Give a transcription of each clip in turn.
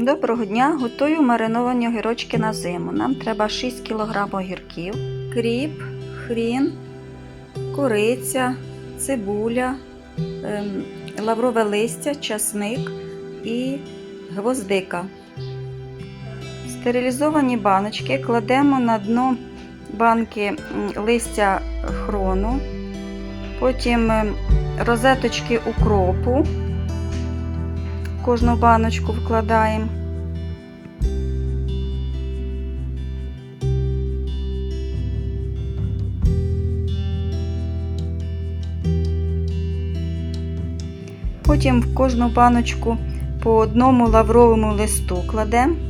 Доброго дня! Готую мариновані огірочки на зиму. Нам треба 6 кг огірків, кріп, хрін, кориця, цибуля, ем, лаврове листя, часник і гвоздика. Стерилізовані баночки кладемо на дно банки листя хрону, потім ем, розеточки укропу. Кожну баночку вкладаємо. Потім в кожну баночку по одному лавровому листу кладемо.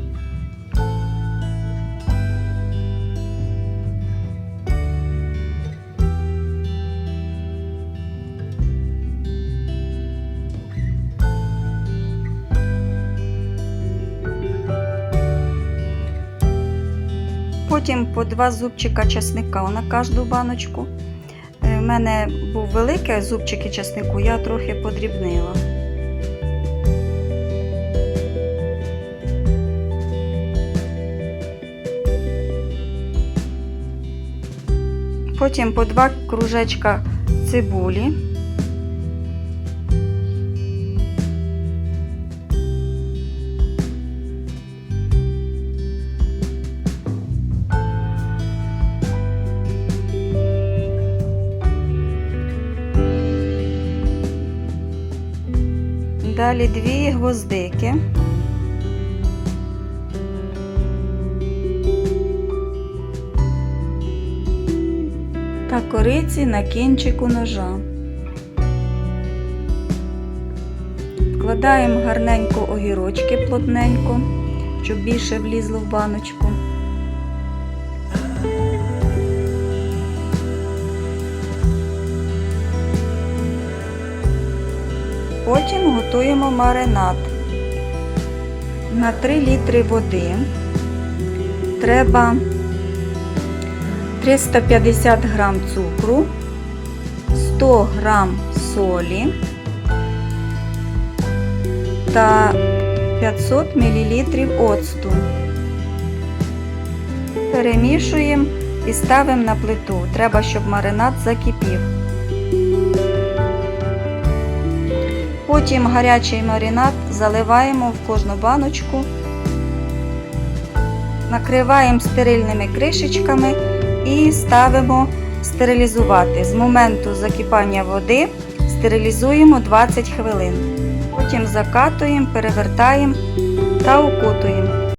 Потім по два зубчика часника на кожну баночку. У мене був великий зубчики часнику, я трохи подрібнила. Потім по два кружечка цибулі. Далі дві гвоздики. Та кориці на кінчику ножа. Вкладаємо гарненько огірочки плотненько, щоб більше влізло в баночку. Потім готуємо маринад. На 3 літри води треба 350 грам цукру, 100 грам солі та 500 мл оцту. Перемішуємо і ставимо на плиту. Треба, щоб маринад закипів. Потім гарячий маринад заливаємо в кожну баночку, накриваємо стерильними кришечками і ставимо стерилізувати. З моменту закипання води стерилізуємо 20 хвилин. Потім закатуємо, перевертаємо та укутуємо.